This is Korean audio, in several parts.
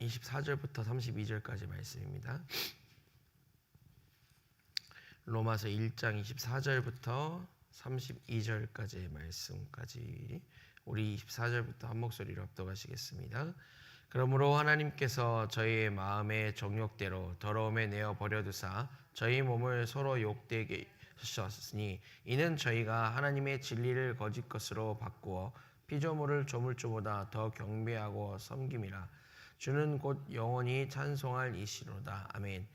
24절부터 32절까지 말씀입니다. 로마서 1장 24절부터 32절까지의 말씀까지 우리 24절부터 한 목소리로 합독하시겠습니다. 그러므로 하나님께서 저희의 마음의 정욕대로 더러움에 내어 버려두사 저희 몸을 서로 욕되게 하셨으니 이는 저희가 하나님의 진리를 거짓 것으로 바꾸어 피조물을 조물주보다 더 경배하고 섬김이라 주는 곧 영원히 찬송할 이시로다 아멘.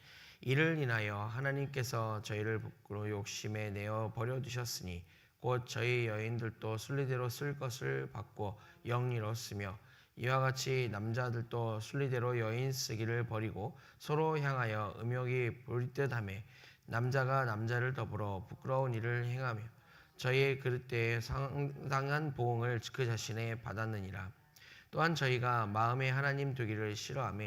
이를 인하여 하나님께서 저희를 부끄러 욕심에 내어 버려 두셨으니 곧 저희 여인들도 순리대로 쓸 것을 받고 영리로 쓰며 이와 같이 남자들도 순리대로 여인 쓰기를 버리고 서로 향하여 음욕이 부릴 듯하며 남자가 남자를 더불어 부끄러운 일을 행하며 저희의 그릇대에 상당한 보응을 그 자신에 받았느니라. 또한 저희가 마음에 하나님 두기를 싫어하며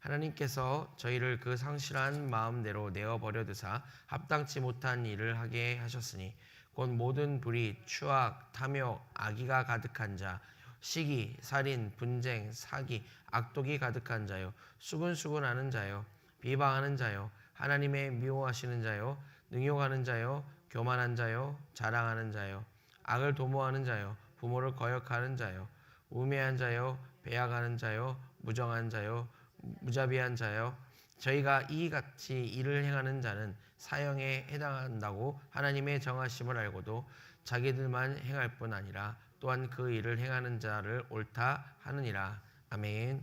하나님께서 저희를 그 상실한 마음대로 내어 버려 두사 합당치 못한 일을 하게 하셨으니 곧 모든 불의, 추악, 탐욕, 악의가 가득한 자, 시기, 살인, 분쟁, 사기, 악독이 가득한 자요, 수근수근하는 자요, 비방하는 자요, 하나님의 미워하시는 자요, 능욕하는 자요, 교만한 자요, 자랑하는 자요, 악을 도모하는 자요, 부모를 거역하는 자요, 우매한 자요, 배약하는 자요, 무정한 자요, 무자비한 자요. 저희가 이같이 일을 행하는 자는 사형에 해당한다고 하나님의 정하심을 알고도 자기들만 행할 뿐 아니라 또한 그 일을 행하는 자를 옳다 하느니라. 아멘.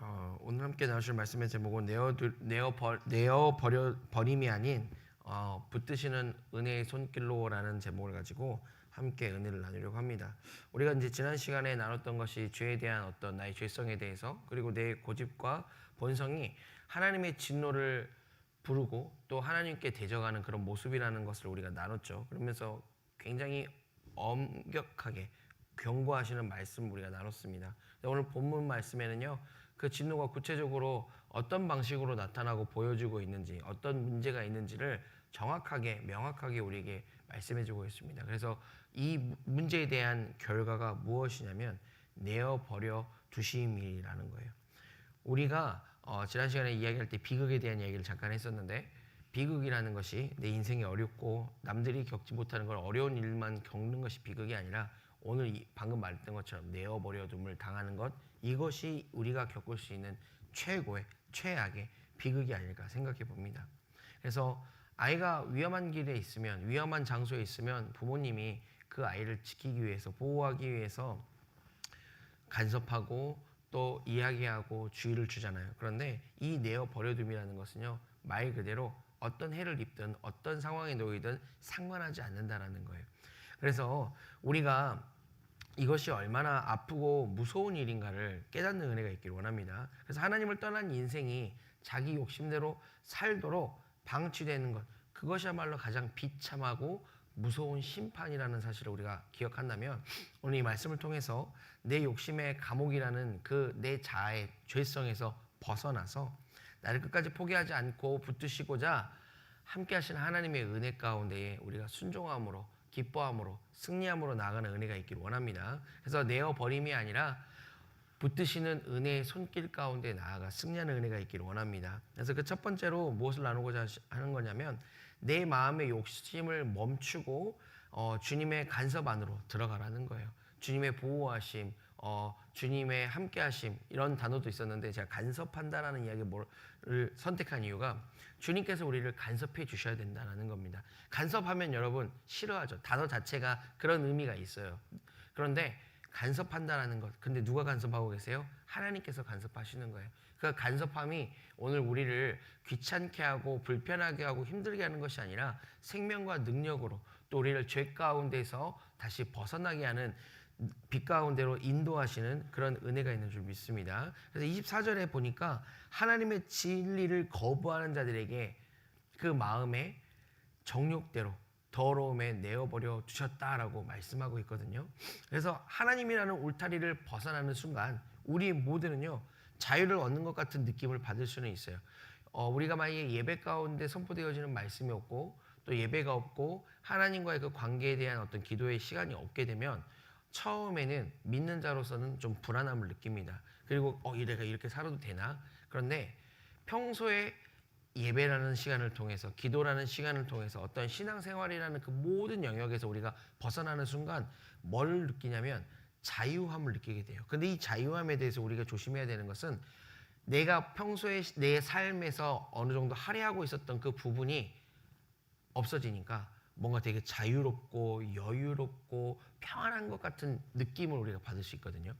어, 오늘 함께 나누실 말씀의 제목은 내어 내어 버, 내어 버려 버림이 아닌 어, 붙드시는 은혜의 손길로라는 제목을 가지고 함께 은혜를 나누려고 합니다. 우리가 이제 지난 시간에 나눴던 것이 죄에 대한 어떤 나의 죄성에 대해서 그리고 내 고집과 본성이 하나님의 진노를 부르고 또 하나님께 대적하는 그런 모습이라는 것을 우리가 나눴죠. 그러면서 굉장히 엄격하게 경고하시는 말씀 우리가 나눴습니다. 오늘 본문 말씀에는요. 그 진노가 구체적으로 어떤 방식으로 나타나고 보여지고 있는지 어떤 문제가 있는지를 정확하게 명확하게 우리에게 말씀해 주고 있습니다. 그래서 이 문제에 대한 결과가 무엇이냐면 내어 버려 두심이라는 거예요. 우리가 어, 지난 시간에 이야기할 때 비극에 대한 이야기를 잠깐 했었는데 비극이라는 것이 내 인생이 어렵고 남들이 겪지 못하는 걸 어려운 일만 겪는 것이 비극이 아니라 오늘 이, 방금 말했던 것처럼 내어 버려둠을 당하는 것 이것이 우리가 겪을 수 있는 최고의 최악의 비극이 아닐까 생각해 봅니다. 그래서 아이가 위험한 길에 있으면 위험한 장소에 있으면 부모님이 그 아이를 지키기 위해서 보호하기 위해서 간섭하고 또 이야기하고 주의를 주잖아요. 그런데 이 내어 버려둠이라는 것은요 말 그대로 어떤 해를 입든 어떤 상황에 놓이든 상관하지 않는다라는 거예요. 그래서 우리가 이것이 얼마나 아프고 무서운 일인가를 깨닫는 은혜가 있기를 원합니다. 그래서 하나님을 떠난 인생이 자기 욕심대로 살도록 방치되는 것, 그것이야말로 가장 비참하고 무서운 심판이라는 사실을 우리가 기억한다면 오늘 이 말씀을 통해서 내 욕심의 감옥이라는 그 내 자아의 죄성에서 벗어나서 나를 끝까지 포기하지 않고 붙드시고자 함께 하시는 하나님의 은혜 가운데에 우리가 순종함으로 기뻐함으로 승리함으로 나아가는 은혜가 있기를 원합니다. 그래서 내어 버림이 아니라 붙드시는 은혜의 손길 가운데 나아가 승리하는 은혜가 있기를 원합니다. 그래서 그 첫 번째로 무엇을 나누고자 하는 거냐면 내 마음의 욕심을 멈추고 어, 주님의 간섭 안으로 들어가라는 거예요. 주님의 보호하심, 어, 주님의 함께하심 이런 단어도 있었는데 제가 간섭한다라는 이야기를 선택한 이유가 주님께서 우리를 간섭해 주셔야 된다는 겁니다. 간섭하면 여러분 싫어하죠. 단어 자체가 그런 의미가 있어요. 그런데 간섭한다라는 것. 근데 누가 간섭하고 계세요? 하나님께서 간섭하시는 거예요. 그 간섭함이 오늘 우리를 귀찮게 하고 불편하게 하고 힘들게 하는 것이 아니라 생명과 능력으로 또 우리를 죄 가운데서 다시 벗어나게 하는 빛 가운데로 인도하시는 그런 은혜가 있는 줄 믿습니다. 그래서 24절에 보니까 하나님의 진리를 거부하는 자들에게 그 마음에 정욕대로 더러움에 내어버려 두셨다라고 말씀하고 있거든요. 그래서 하나님이라는 울타리를 벗어나는 순간 우리 모두는요 자유를 얻는 것 같은 느낌을 받을 수는 있어요. 어, 우리가 만약에 예배 가운데 선포되어지는 말씀이 없고 또 예배가 없고 하나님과의 그 관계에 대한 어떤 기도의 시간이 없게 되면 처음에는 믿는 자로서는 좀 불안함을 느낍니다. 그리고 어 이래가 이렇게 살아도 되나? 그런데 평소에 예배라는 시간을 통해서 기도라는 시간을 통해서 어떤 신앙생활이라는 그 모든 영역에서 우리가 벗어나는 순간 뭘 느끼냐면 자유함을 느끼게 돼요. 근데 이 자유함에 대해서 우리가 조심해야 되는 것은 내가 평소에 내 삶에서 어느 정도 할애하고 있었던 그 부분이 없어지니까 뭔가 되게 자유롭고 여유롭고 평안한 것 같은 느낌을 우리가 받을 수 있거든요.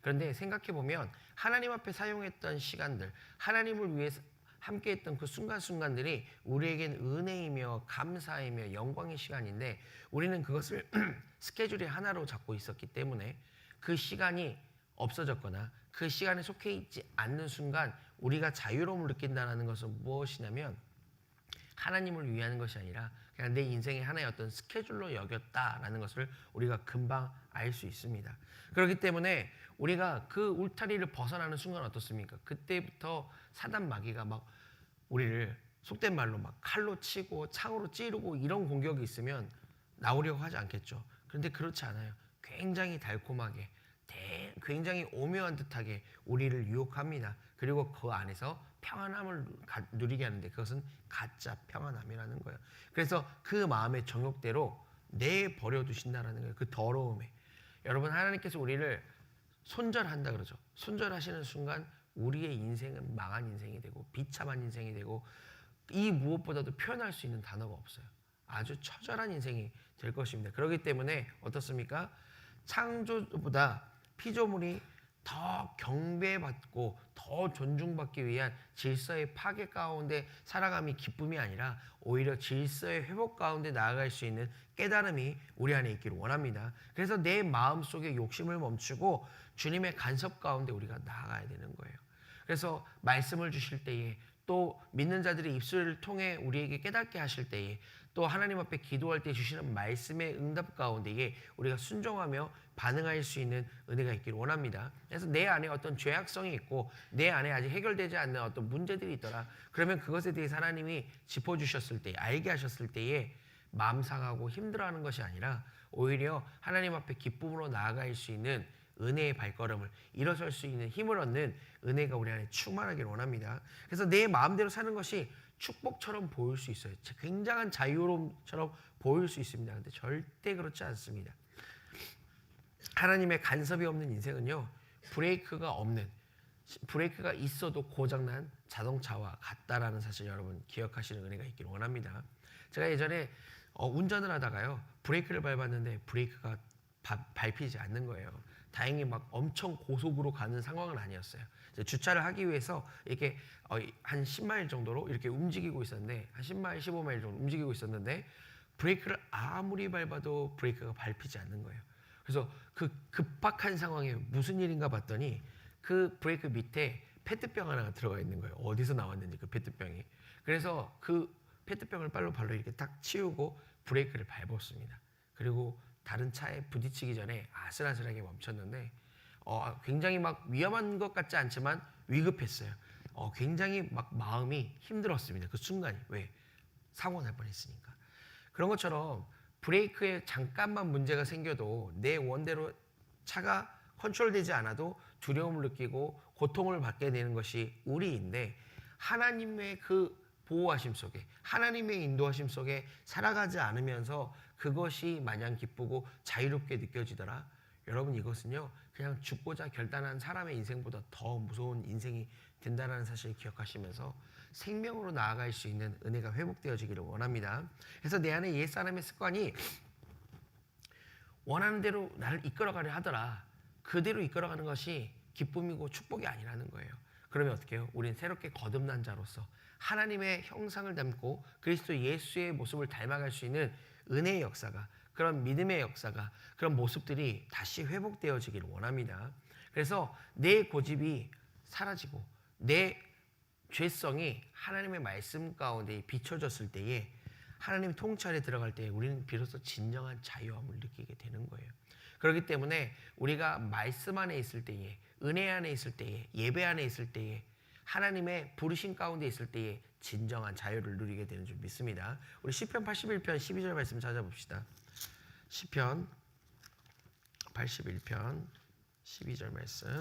그런데 생각해 보면 하나님 앞에 사용했던 시간들, 하나님을 위해 함께 했던 그 순간순간들이 우리에겐 은혜이며 감사이며 영광의 시간인데 우리는 그것을 스케줄이 하나로 잡고 있었기 때문에 그 시간이 없어졌거나 그 시간에 속해 있지 않는 순간 우리가 자유로움을 느낀다는 것은 무엇이냐면 하나님을 위하는 것이 아니라 그냥 내 인생의 하나의 어떤 스케줄로 여겼다라는 것을 우리가 금방 알 수 있습니다. 그렇기 때문에 우리가 그 울타리를 벗어나는 순간 어떻습니까? 그때부터 사단 마귀가 막 우리를 속된 말로 막 칼로 치고 창으로 찌르고 이런 공격이 있으면 나오려고 하지 않겠죠. 그런데 그렇지 않아요. 굉장히 달콤하게 대- 굉장히 오묘한 듯하게 우리를 유혹합니다. 그리고 그 안에서 평안함을 가- 누리게 하는데 그것은 가짜 평안함이라는 거예요. 그래서 그 마음의 정욕대로 내 버려 두신다라는 거예요. 그 더러움에. 여러분 하나님께서 우리를 손절한다 그러죠. 손절하시는 순간 우리의 인생은 망한 인생이 되고 비참한 인생이 되고 이 무엇보다도 표현할 수 있는 단어가 없어요. 아주 처절한 인생이 될 것입니다. 그렇기 때문에 어떻습니까? 창조보다 피조물이 더 경배받고 더 존중받기 위한 질서의 파괴 가운데 살아감이 기쁨이 아니라 오히려 질서의 회복 가운데 나아갈 수 있는 깨달음이 우리 안에 있기를 원합니다. 그래서 내 마음 속에 욕심을 멈추고 주님의 간섭 가운데 우리가 나아가야 되는 거예요. 그래서 말씀을 주실 때에 또 믿는 자들의 입술을 통해 우리에게 깨닫게 하실 때에 또 하나님 앞에 기도할 때 주시는 말씀의 응답 가운데에 우리가 순종하며 반응할 수 있는 은혜가 있기를 원합니다. 그래서 내 안에 어떤 죄악성이 있고 내 안에 아직 해결되지 않는 어떤 문제들이 있더라. 그러면 그것에 대해서 하나님이 짚어주셨을 때, 알게 하셨을 때에 마음 상하고 힘들어하는 것이 아니라 오히려 하나님 앞에 기쁨으로 나아갈 수 있는 은혜의 발걸음을 일어설 수 있는 힘을 얻는 은혜가 우리 안에 충만하기를 원합니다. 그래서 내 마음대로 사는 것이 축복처럼 보일 수 있어요. 굉장한 자유로움처럼 보일 수 있습니다. 근데 절대 그렇지 않습니다. 하나님의 간섭이 없는 인생은요. 브레이크가 없는 브레이크가 있어도 고장난 자동차와 같다라는 사실 여러분 기억하시는 은혜가 있기를 원합니다. 제가 예전에 어, 운전을 하다가요. 브레이크를 밟았는데 브레이크가 바- 밟히지 않는 거예요. 다행히 막 엄청 고속으로 가는 상황은 아니었어요. 주차를 하기 위해서 이렇게 어, 한 10마일 정도로 이렇게 움직이고 있었는데 한 10마일, 15마일 정도 움직이고 있었는데 브레이크를 아무리 밟아도 브레이크가 밟히지 않는 거예요. 그래서 그 급박한 상황에 무슨 일인가 봤더니 그 브레이크 밑에 페트병 하나가 들어가 있는 거예요. 어디서 나왔는지 그 페트병이. 그래서 그 페트병을 빨로 발로 이렇게 딱 치우고 브레이크를 밟았습니다. 그리고 다른 차에 부딪히기 전에 아슬아슬하게 멈췄는데 어, 굉장히 막 위험한 것 같지 않지만 위급했어요. 어, 굉장히 막 마음이 힘들었습니다. 그 순간이 왜 사고 날 뻔했으니까. 그런 것처럼 브레이크에 잠깐만 문제가 생겨도 내 원대로 차가 컨트롤되지 않아도 두려움을 느끼고 고통을 받게 되는 것이 우리인데 하나님의 그 보호하심 속에 하나님의 인도하심 속에 살아가지 않으면서 그것이 마냥 기쁘고 자유롭게 느껴지더라. 여러분 이것은요 그냥 죽고자 결단한 사람의 인생보다 더 무서운 인생이 된다는 사실을 기억하시면서 생명으로 나아갈 수 있는 은혜가 회복되어지기를 원합니다. 그래서 내 안에 옛 사람의 습관이 원하는 대로 나를 이끌어가려 하더라. 그대로 이끌어가는 것이 기쁨이고 축복이 아니라는 거예요. 그러면 어떻게 해요? 우린 새롭게 거듭난 자로서 하나님의 형상을 담고 그리스도 예수의 모습을 닮아갈 수 있는 은혜의 역사가 그런 믿음의 역사가 그런 모습들이 다시 회복되어지기를 원합니다. 그래서 내 고집이 사라지고 내 죄성이 하나님의 말씀 가운데 비춰졌을 때에 하나님 통찰에 들어갈 때 우리는 비로소 진정한 자유함을 느끼게 되는 거예요. 그렇기 때문에 우리가 말씀 안에 있을 때에 은혜 안에 있을 때에 예배 안에 있을 때에 하나님의 부르심 가운데 있을 때에 진정한 자유를 누리게 되는 줄 믿습니다. 우리 시편 81편 12절 말씀 찾아봅시다. 시편 81편 12절 말씀.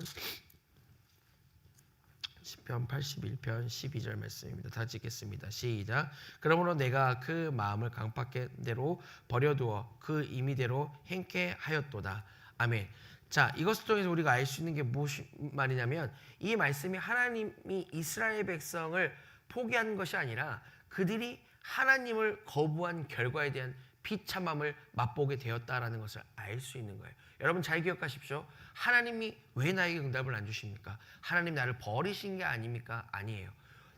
시편 81편 12절 말씀입니다. 다 찍겠습니다. 시작. 그러므로 내가 그 마음을 강팍한 대로 버려두어 그 임의대로 행케 하였도다. 아멘. 자, 이것을 통해서 우리가 알 수 있는 게 무엇이 말이냐면 이 말씀이 하나님이 이스라엘 백성을 포기한 것이 아니라 그들이 하나님을 거부한 결과에 대한 비참함을 맛보게 되었다라는 것을 알 수 있는 거예요. 여러분 잘 기억하십시오. 하나님이 왜 나에게 응답을 안 주십니까? 하나님 나를 버리신 게 아닙니까? 아니에요.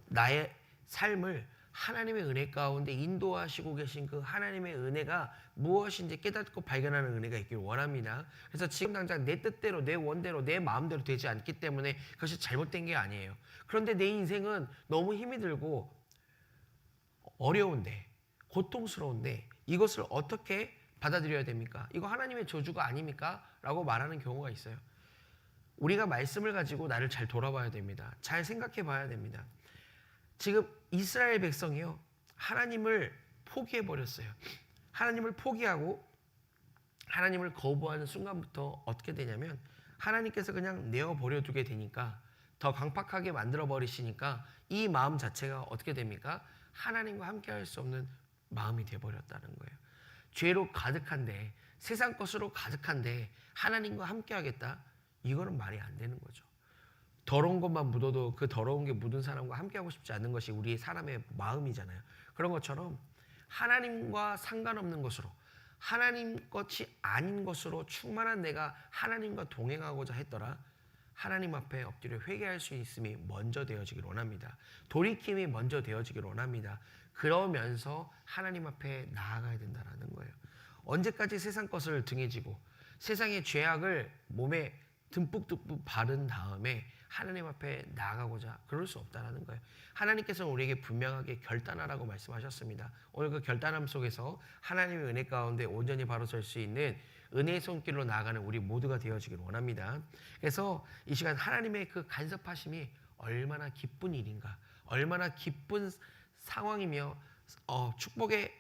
나의 삶을 하나님의 은혜 가운데 인도하시고 계신 그 하나님의 은혜가 무엇인지 깨닫고 발견하는 은혜가 있길 원합니다. 그래서 지금 당장 내 뜻대로, 내 원대로, 내 마음대로 되지 않기 때문에 그것이 잘못된 게 아니에요. 그런데 내 인생은 너무 힘이 들고 어려운데, 고통스러운데 이것을 어떻게 받아들여야 됩니까? 이거 하나님의 저주가 아닙니까? 라고 말하는 경우가 있어요. 우리가 말씀을 가지고 나를 잘 돌아봐야 됩니다. 잘 생각해 봐야 됩니다. 지금 이스라엘 백성이요. 하나님을 포기해 버렸어요. 하나님을 포기하고 하나님을 거부하는 순간부터 어떻게 되냐면 하나님께서 그냥 내어 버려 두게 되니까 더 강팍하게 만들어 버리시니까 이 마음 자체가 어떻게 됩니까? 하나님과 함께 할 수 없는 마음이 돼 버렸다는 거예요. 죄로 가득한데 세상 것으로 가득한데 하나님과 함께 하겠다? 이거는 말이 안 되는 거죠. 더러운 것만 묻어도 그 더러운 게 묻은 사람과 함께 하고 싶지 않는 것이 우리 사람의 마음이잖아요. 그런 것처럼 하나님과 상관없는 것으로 하나님 것이 아닌 것으로 충만한 내가 하나님과 동행하고자 했더라. 하나님 앞에 엎드려 회개할 수 있음이 먼저 되어지길 원합니다. 돌이킴이 먼저 되어지길 원합니다. 그러면서 하나님 앞에 나아가야 된다라는 거예요. 언제까지 세상 것을 등에 지고 세상의 죄악을 몸에 듬뿍듬뿍 바른 다음에 하나님 앞에 나아가고자 그럴 수 없다라는 거예요. 하나님께서는 우리에게 분명하게 결단하라고 말씀하셨습니다. 오늘 그 결단함 속에서 하나님의 은혜 가운데 온전히 바로 설 수 있는 은혜의 손길로 나아가는 우리 모두가 되어지길 원합니다. 그래서 이 시간 하나님의 그 간섭하심이 얼마나 기쁜 일인가, 얼마나 기쁜 상황이며 어, 축복의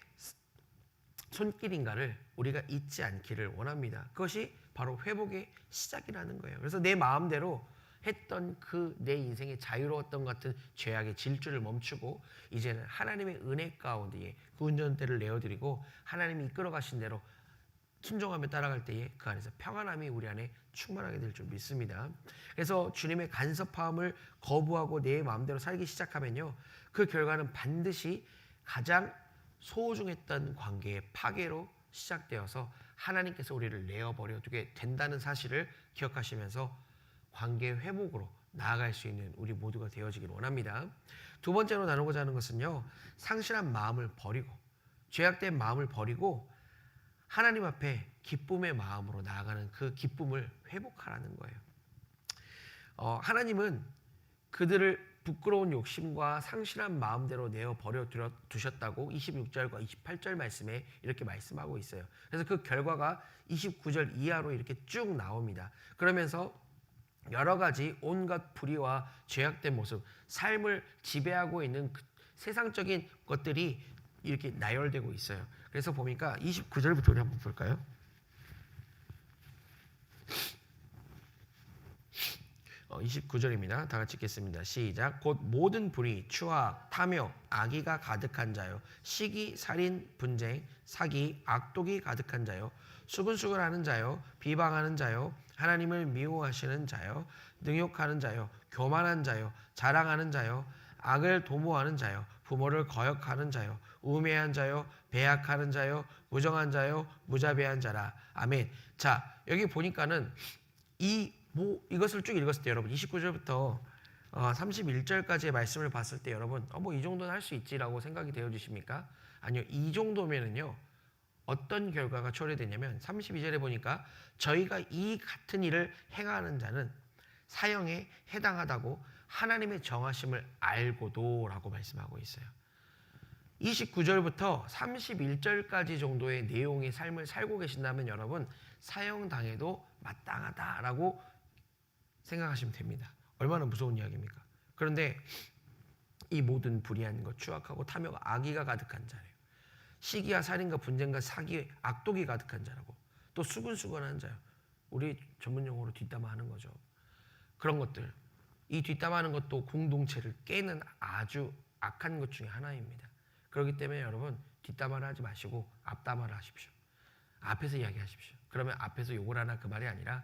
손길인가를 우리가 잊지 않기를 원합니다. 그것이 바로 회복의 시작이라는 거예요. 그래서 내 마음대로 했던 그 내 인생의 자유로웠던 것 같은 죄악의 질주를 멈추고 이제는 하나님의 은혜 가운데에 그 운전대를 내어드리고 하나님이 이끌어 가신 대로 순종하며 따라갈 때에 그 안에서 평안함이 우리 안에 충만하게 될 줄 믿습니다. 그래서 주님의 간섭함을 거부하고 내 마음대로 살기 시작하면요. 그 결과는 반드시 가장 소중했던 관계의 파괴로 시작되어서 하나님께서 우리를 내어버려 두게 된다는 사실을 기억하시면서 관계 회복으로 나아갈 수 있는 우리 모두가 되어지길 원합니다. 두 번째로 나누고자 하는 것은요. 상실한 마음을 버리고 죄악된 마음을 버리고 하나님 앞에 기쁨의 마음으로 나아가는 그 기쁨을 회복하라는 거예요. 어, 하나님은 그들을 부끄러운 욕심과 상실한 마음대로 내어 버려 두셨다고 26절과 28절 말씀에 이렇게 말씀하고 있어요. 그래서 그 결과가 29절 이하로 이렇게 쭉 나옵니다. 그러면서 여러 가지 온갖 불의와 죄악된 모습, 삶을 지배하고 있는 그 세상적인 것들이 이렇게 나열되고 있어요. 그래서 보니까 29절부터 우리 한번 볼까요? 어, 29절입니다. 다 같이 읽겠습니다. 시작. 곧 모든 불의, 추악, 탐욕, 악의가 가득한 자요. 시기, 살인, 분쟁, 사기, 악독이 가득한 자요. 수근수근하는 자요. 비방하는 자요. 하나님을 미워하시는 자요. 능욕하는 자요. 교만한 자요. 자랑하는 자요. 악을 도모하는 자요. 부모를 거역하는 자요. 우매한 자요. 배약하는 자요. 무정한 자요. 무자비한 자라. 아멘. 자, 여기 보니까는 이 뭐 이것을 쭉 읽었을 때 여러분 29절부터 어, 31절까지의 말씀을 봤을 때 여러분 어, 뭐 이 정도는 할 수 있지라고 생각이 되어 주십니까? 아니요. 이 정도면은요. 어떤 결과가 초래되냐면 32절에 보니까 저희가 이 같은 일을 행하는 자는 사형에 해당하다고 하나님의 정하심을 알고도 라고 말씀하고 있어요. 29절부터 31절까지 정도의 내용의 삶을 살고 계신다면 여러분 사형당해도 마땅하다라고 생각하시면 됩니다. 얼마나 무서운 이야기입니까? 그런데 이 모든 불의한 것, 추악하고 탐욕, 악의가 가득한 자래요. 시기와 살인과 분쟁과 사기, 악독이 가득한 자라고. 또 수근수근한 자요. 우리 전문 용어로 뒷담화하는 거죠. 그런 것들. 이 뒷담화하는 것도 공동체를 깨는 아주 악한 것 중에 하나입니다. 그렇기 때문에 여러분 뒷담화를 하지 마시고 앞담화를 하십시오. 앞에서 이야기하십시오. 그러면 앞에서 욕을 하나 그 말이 아니라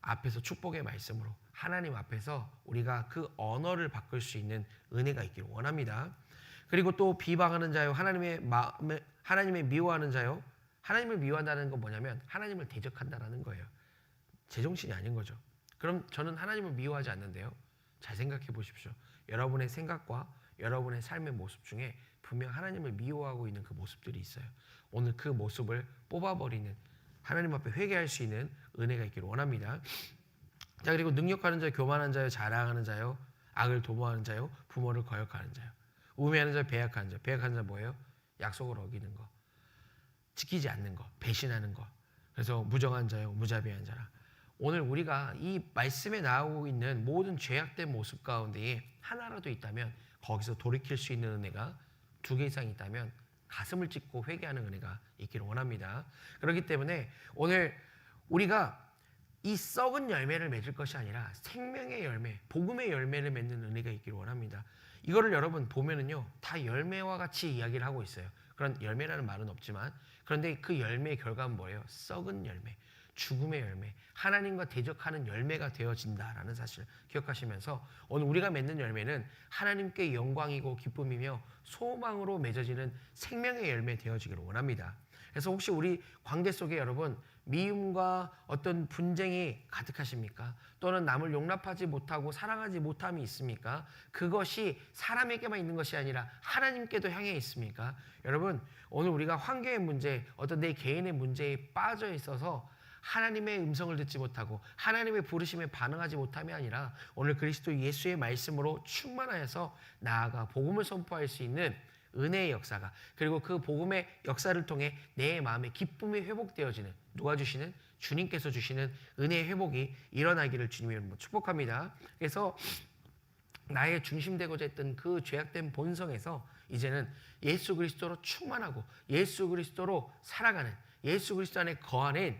앞에서 축복의 말씀으로 하나님 앞에서 우리가 그 언어를 바꿀 수 있는 은혜가 있기를 원합니다. 그리고 또 비방하는 자요 하나님의 마음에 하나님의 미워하는 자요 하나님을 미워한다는 건 뭐냐면 하나님을 대적한다라는 거예요. 제정신이 아닌 거죠. 그럼 저는 하나님을 미워하지 않는데요. 잘 생각해 보십시오. 여러분의 생각과 여러분의 삶의 모습 중에 분명 하나님을 미워하고 있는 그 모습들이 있어요. 오늘 그 모습을 뽑아버리는 하나님 앞에 회개할 수 있는 은혜가 있기를 원합니다. 자 그리고 능력하는 자요, 교만한 자요, 자랑하는 자요, 악을 도모하는 자요, 부모를 거역하는 자요, 우매하는 자요, 배약하는 자. 배약하는 자 뭐예요? 약속을 어기는 거, 지키지 않는 거, 배신하는 거. 그래서 무정한 자요, 무자비한 자라. 오늘 우리가 이 말씀에 나오고 있는 모든 죄악된 모습 가운데에 하나라도 있다면 거기서 돌이킬 수 있는 은혜가 두 개 이상 있다면 가슴을 찢고 회개하는 은혜가 있기를 원합니다. 그렇기 때문에 오늘 우리가 이 썩은 열매를 맺을 것이 아니라 생명의 열매, 복음의 열매를 맺는 은혜가 있기를 원합니다. 이거를 여러분 보면은요, 다 열매와 같이 이야기를 하고 있어요. 그런 열매라는 말은 없지만, 그런데 그 열매의 결과는 뭐예요? 썩은 열매, 죽음의 열매, 하나님과 대적하는 열매가 되어진다라는 사실 기억하시면서 오늘 우리가 맺는 열매는 하나님께 영광이고 기쁨이며 소망으로 맺어지는 생명의 열매 되어지기를 원합니다. 그래서 혹시 우리 관계 속에 여러분 미움과 어떤 분쟁이 가득하십니까? 또는 남을 용납하지 못하고 사랑하지 못함이 있습니까? 그것이 사람에게만 있는 것이 아니라 하나님께도 향해 있습니까? 여러분, 오늘 우리가 환경의 문제, 어떤 내 개인의 문제에 빠져 있어서 하나님의 음성을 듣지 못하고 하나님의 부르심에 반응하지 못함이 아니라 오늘 그리스도 예수의 말씀으로 충만하여서 나아가 복음을 선포할 수 있는 은혜의 역사가 그리고 그 복음의 역사를 통해 내 마음의 기쁨이 회복되어지는 누가 주시는 주님께서 주시는 은혜의 회복이 일어나기를 주님의 이름으로 축복합니다. 그래서 나의 중심되고자 했던 그 죄악된 본성에서 이제는 예수 그리스도로 충만하고 예수 그리스도로 살아가는 예수 그리스도 안에 거하는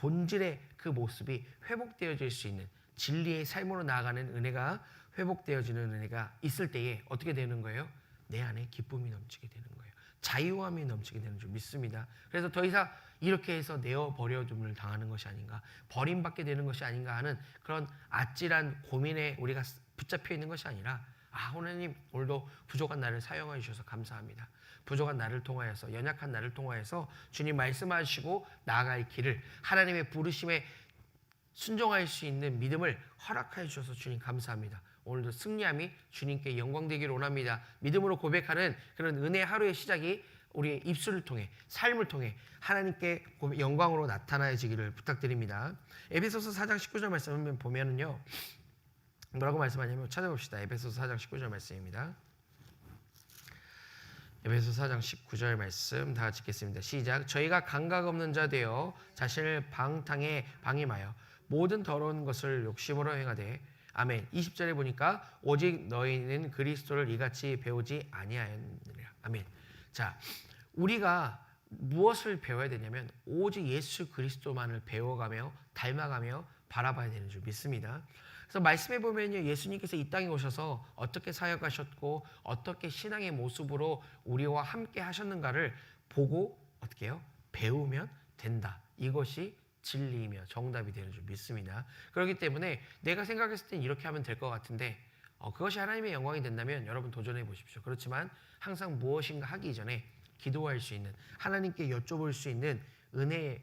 본질의 그 모습이 회복되어질 수 있는 진리의 삶으로 나아가는 은혜가 회복되어지는 은혜가 있을 때에 어떻게 되는 거예요? 내 안에 기쁨이 넘치게 되는 거예요. 자유함이 넘치게 되는 줄 믿습니다. 그래서 더 이상 이렇게 해서 내어 버려둠을 당하는 것이 아닌가, 버림받게 되는 것이 아닌가 하는 그런 아찔한 고민에 우리가 붙잡혀 있는 것이 아니라 아 하나님 오늘도 부족한 나를 사용해 주셔서 감사합니다. 부족한 나를 통하여서 연약한 나를 통하여서 주님 말씀하시고 나아갈 길을 하나님의 부르심에 순종할 수 있는 믿음을 허락하여 주셔서 주님 감사합니다. 오늘도 승리함이 주님께 영광되기를 원합니다. 믿음으로 고백하는 그런 은혜 하루의 시작이 우리의 입술을 통해 삶을 통해 하나님께 영광으로 나타나지기를 부탁드립니다. 에베소서 4장 19절 말씀을 보면은요. 뭐라고 말씀하냐면 찾아봅시다. 에베소서 4장 19절 말씀입니다. 에베소 4장 19절 말씀 다 같이 읽겠습니다. 시작. 저희가 감각 없는 자 되어 자신을 방탕에 방임하여 모든 더러운 것을 욕심으로 행하되 아멘. 20절에 보니까 오직 너희는 그리스도를 이같이 배우지 아니하였느니라. 아멘. 자, 우리가 무엇을 배워야 되냐면 오직 예수 그리스도만을 배워가며 닮아가며 바라봐야 되는 줄 믿습니다. 그래서 말씀해 보면요. 예수님께서 이 땅에 오셔서 어떻게 사역하셨고 어떻게 신앙의 모습으로 우리와 함께 하셨는가를 보고 어떻게 해요? 배우면 된다. 이것이 진리이며 정답이 되는 줄 믿습니다. 그렇기 때문에 내가 생각했을 땐 이렇게 하면 될 것 같은데 어, 그것이 하나님의 영광이 된다면 여러분 도전해 보십시오. 그렇지만 항상 무엇인가 하기 전에 기도할 수 있는 하나님께 여쭤볼 수 있는 은혜의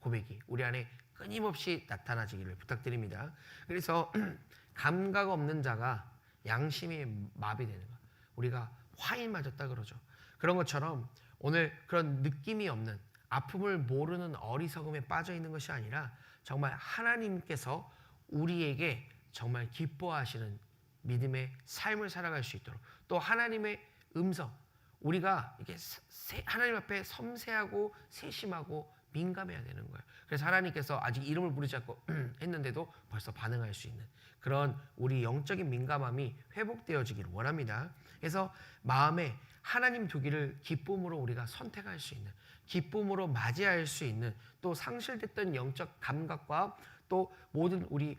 고백이 우리 안에 끊임없이 나타나지기를 부탁드립니다. 그래서 감각 없는 자가 양심이 마비되는 것. 우리가 화인 맞았다 그러죠. 그런 것처럼 오늘 그런 느낌이 없는 아픔을 모르는 어리석음에 빠져 있는 것이 아니라 정말 하나님께서 우리에게 정말 기뻐하시는 믿음의 삶을 살아갈 수 있도록 또 하나님의 음성 우리가 이게 하나님 앞에 섬세하고 세심하고 민감해야 되는 거예요. 그래서 하나님께서 아직 이름을 부르지 않고 했는데도 벌써 반응할 수 있는 그런 우리 영적인 민감함이 회복되어지기를 원합니다. 그래서 마음에 하나님 두기를 기쁨으로 우리가 선택할 수 있는 기쁨으로 맞이할 수 있는 또 상실됐던 영적 감각과 또 모든 우리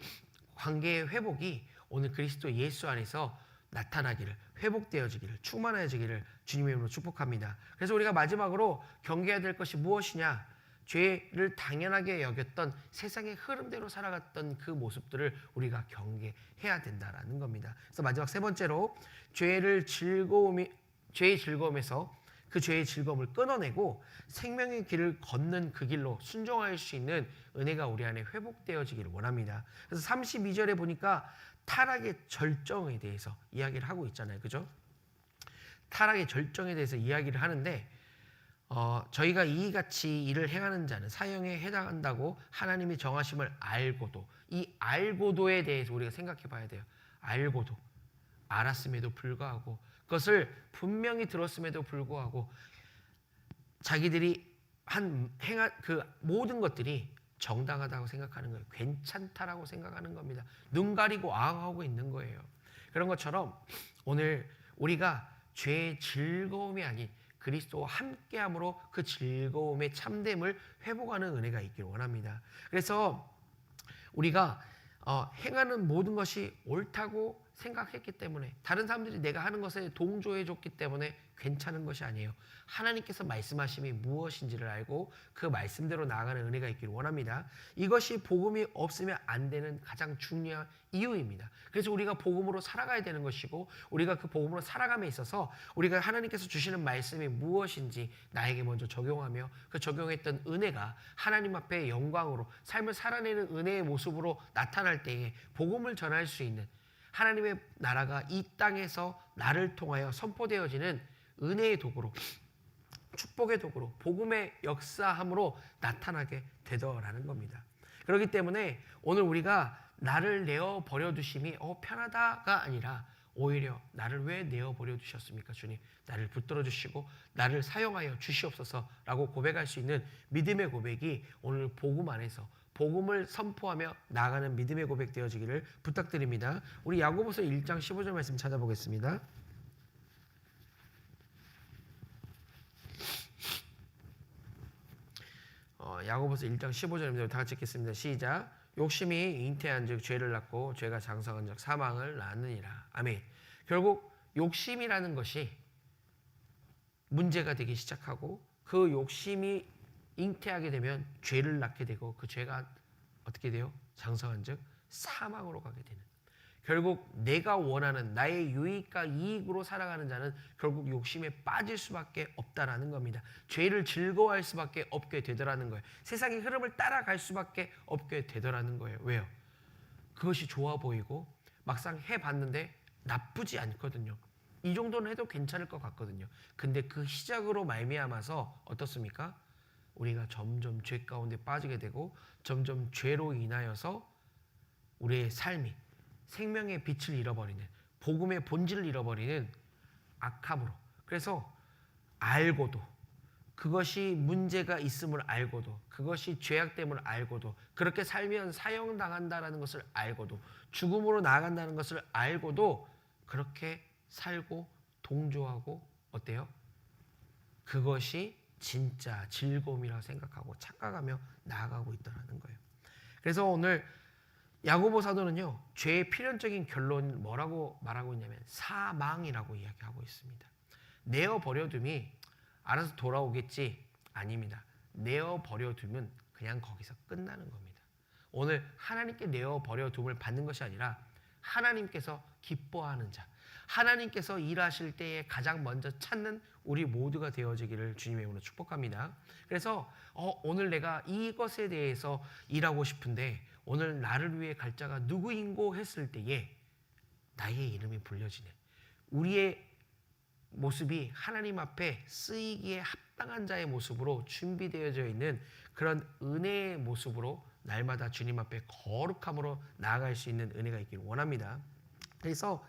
관계의 회복이 오늘 그리스도 예수 안에서 나타나기를 회복되어지기를 충만해지기를 주님의 이름으로 축복합니다. 그래서 우리가 마지막으로 경계해야 될 것이 무엇이냐? 죄를 당연하게 여겼던 세상의 흐름대로 살아갔던 그 모습들을 우리가 경계해야 된다라는 겁니다. 그래서 마지막 세 번째로 죄를 즐거움이 죄의 즐거움에서 그 죄의 즐거움을 끊어내고 생명의 길을 걷는 그 길로 순종할 수 있는 은혜가 우리 안에 회복되어지기를 원합니다. 그래서 32절에 보니까 타락의 절정에 대해서 이야기를 하고 있잖아요. 그죠? 타락의 절정에 대해서 이야기를 하는데 어, 저희가 이같이 일을 행하는 자는 사형에 해당한다고 하나님이 정하심을 알고도 이 알고도에 대해서 우리가 생각해 봐야 돼요. 알고도 알았음에도 불구하고 그것을 분명히 들었음에도 불구하고 자기들이 한 행한 그 모든 것들이 정당하다고 생각하는 거예요. 괜찮다라고 생각하는 겁니다. 눈 가리고 아웅하고 있는 거예요. 그런 것처럼 오늘 우리가 죄의 즐거움이 아닌 그리스도와 함께함으로 그 즐거움의 참됨을 회복하는 은혜가 있기를 원합니다. 그래서 우리가 어, 행하는 모든 것이 옳다고 생각했기 때문에 다른 사람들이 내가 하는 것에 동조해 줬기 때문에 괜찮은 것이 아니에요. 하나님께서 말씀하심이 무엇인지를 알고 그 말씀대로 나아가는 은혜가 있기를 원합니다. 이것이 복음이 없으면 안 되는 가장 중요한 이유입니다. 그래서 우리가 복음으로 살아가야 되는 것이고 우리가 그 복음으로 살아감에 있어서 우리가 하나님께서 주시는 말씀이 무엇인지 나에게 먼저 적용하며 그 적용했던 은혜가 하나님 앞에 영광으로 삶을 살아내는 은혜의 모습으로 나타날 때에 복음을 전할 수 있는 하나님의 나라가 이 땅에서 나를 통하여 선포되어지는 은혜의 도구로 축복의 도구로 복음의 역사함으로 나타나게 되더라는 겁니다. 그렇기 때문에 오늘 우리가 나를 내어 버려 두심이 어 편하다가 아니라 오히려 나를 왜 내어 버려 두셨습니까, 주님? 나를 붙들어 주시고 나를 사용하여 주시옵소서라고 고백할 수 있는 믿음의 고백이 오늘 복음 안에서 복음을 선포하며 나아가는 믿음의 고백 되어지기를 부탁드립니다. 우리 야고보서 1장 15절 말씀 찾아보겠습니다. 어, 야고보서 1장 15절입니다. 다 같이 읽겠습니다. 시작. 욕심이 잉태한즉 죄를 낳고 죄가 장성한즉 사망을 낳느니라. 아멘. 결국 욕심이라는 것이 문제가 되기 시작하고 그 욕심이 잉태하게 되면 죄를 낳게 되고 그 죄가 어떻게 돼요? 장성한 즉 사망으로 가게 되는. 결국 내가 원하는 나의 유익과 이익으로 살아가는 자는 결국 욕심에 빠질 수밖에 없다라는 겁니다. 죄를 즐거워할 수밖에 없게 되더라는 거예요. 세상의 흐름을 따라갈 수밖에 없게 되더라는 거예요. 왜요? 그것이 좋아 보이고 막상 해봤는데 나쁘지 않거든요. 이 정도는 해도 괜찮을 것 같거든요. 근데 그 시작으로 말미암아서 어떻습니까? 우리가 점점 죄 가운데 빠지게 되고 점점 죄로 인하여서 우리의 삶이 생명의 빛을 잃어버리는 복음의 본질을 잃어버리는 악함으로 그래서 알고도 그것이 문제가 있음을 알고도 그것이 죄악됨을 알고도 그렇게 살면 사형당한다라는 것을 알고도 죽음으로 나아간다는 것을 알고도 그렇게 살고 동조하고 어때요? 그것이 진짜 즐거움이라고 생각하고 착각하며 나아가고 있다는 거예요. 그래서 오늘 야고보 사도는요 죄의 필연적인 결론 뭐라고 말하고 있냐면 사망이라고 이야기하고 있습니다. 내어 버려둠이 알아서 돌아오겠지 아닙니다. 내어 버려두면 그냥 거기서 끝나는 겁니다. 오늘 하나님께 내어 버려둠을 받는 것이 아니라 하나님께서 기뻐하는 자, 하나님께서 일하실 때에 가장 먼저 찾는 우리 모두가 되어지기를 주님의 이름으로 축복합니다. 그래서 어, 오늘 내가 이것에 대해서 일하고 싶은데 오늘 나를 위해 갈 자가 누구인고 했을 때에 나의 이름이 불려지네. 우리의 모습이 하나님 앞에 쓰이기에 합당한 자의 모습으로 준비되어져 있는 그런 은혜의 모습으로 날마다 주님 앞에 거룩함으로 나아갈 수 있는 은혜가 있기를 원합니다. 그래서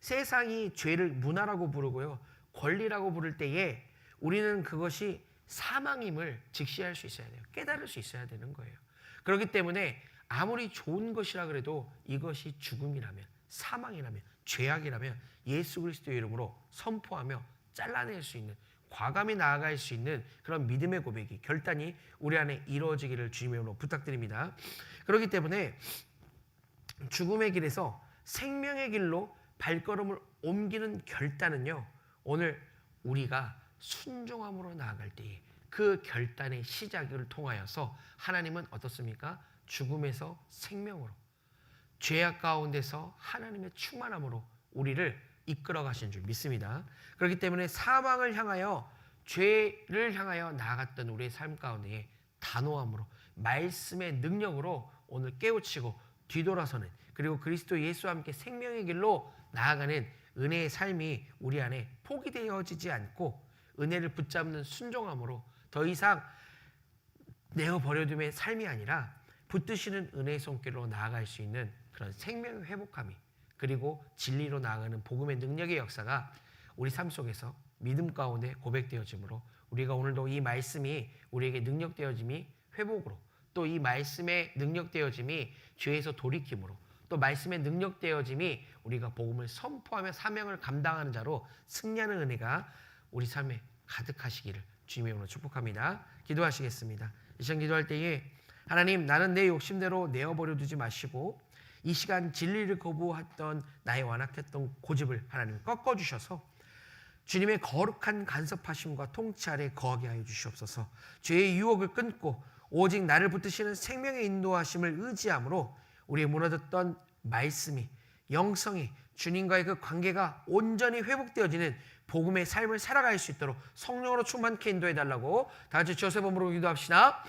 세상이 죄를 문화라고 부르고요. 권리라고 부를 때에 우리는 그것이 사망임을 직시할 수 있어야 돼요. 깨달을 수 있어야 되는 거예요. 그렇기 때문에 아무리 좋은 것이라 그래도 이것이 죽음이라면 사망이라면 죄악이라면 예수 그리스도의 이름으로 선포하며 잘라낼 수 있는 과감히 나아갈 수 있는 그런 믿음의 고백이 결단이 우리 안에 이루어지기를 주님으로 부탁드립니다. 그렇기 때문에 죽음의 길에서 생명의 길로 발걸음을 옮기는 결단은요. 오늘 우리가 순종함으로 나아갈 때에 그 결단의 시작을 통하여서 하나님은 어떻습니까? 죽음에서 생명으로 죄악 가운데서 하나님의 충만함으로 우리를 이끌어 가신 줄 믿습니다. 그렇기 때문에 사망을 향하여 죄를 향하여 나아갔던 우리의 삶 가운데에 단호함으로 말씀의 능력으로 오늘 깨우치고 뒤돌아서는 그리고 그리스도 예수와 함께 생명의 길로 나아가는 은혜의 삶이 우리 안에 포기되어지지 않고 은혜를 붙잡는 순종함으로 더 이상 내어 버려둠의 삶이 아니라 붙드시는 은혜의 손길로 나아갈 수 있는 그런 생명의 회복함이 그리고 진리로 나아가는 복음의 능력의 역사가 우리 삶 속에서 믿음 가운데 고백되어지므로 우리가 오늘도 이 말씀이 우리에게 능력되어짐이 회복으로 또 이 말씀의 능력되어짐이 죄에서 돌이킴으로 또 말씀의 능력되어짐이 우리가 복음을 선포하며 사명을 감당하는 자로 승리하는 은혜가 우리 삶에 가득하시기를 주님의 이름으로 축복합니다. 기도하시겠습니다. 이 시간 기도할 때에 하나님 나는 내 욕심대로 내어버려 두지 마시고 이 시간 진리를 거부했던 나의 완악했던 고집을 하나님 꺾어 주셔서 주님의 거룩한 간섭하심과 통치 아래 거하게 하여 주시옵소서. 죄의 유혹을 끊고 오직 나를 붙드시는 생명의 인도하심을 의지함으로 우리의 무너졌던 말씀이 영성이 주님과의 그 관계가 온전히 회복되어지는 복음의 삶을 살아갈 수 있도록 성령으로 충만케 인도해 달라고 다 같이 주여서 몸으로 기도합시다.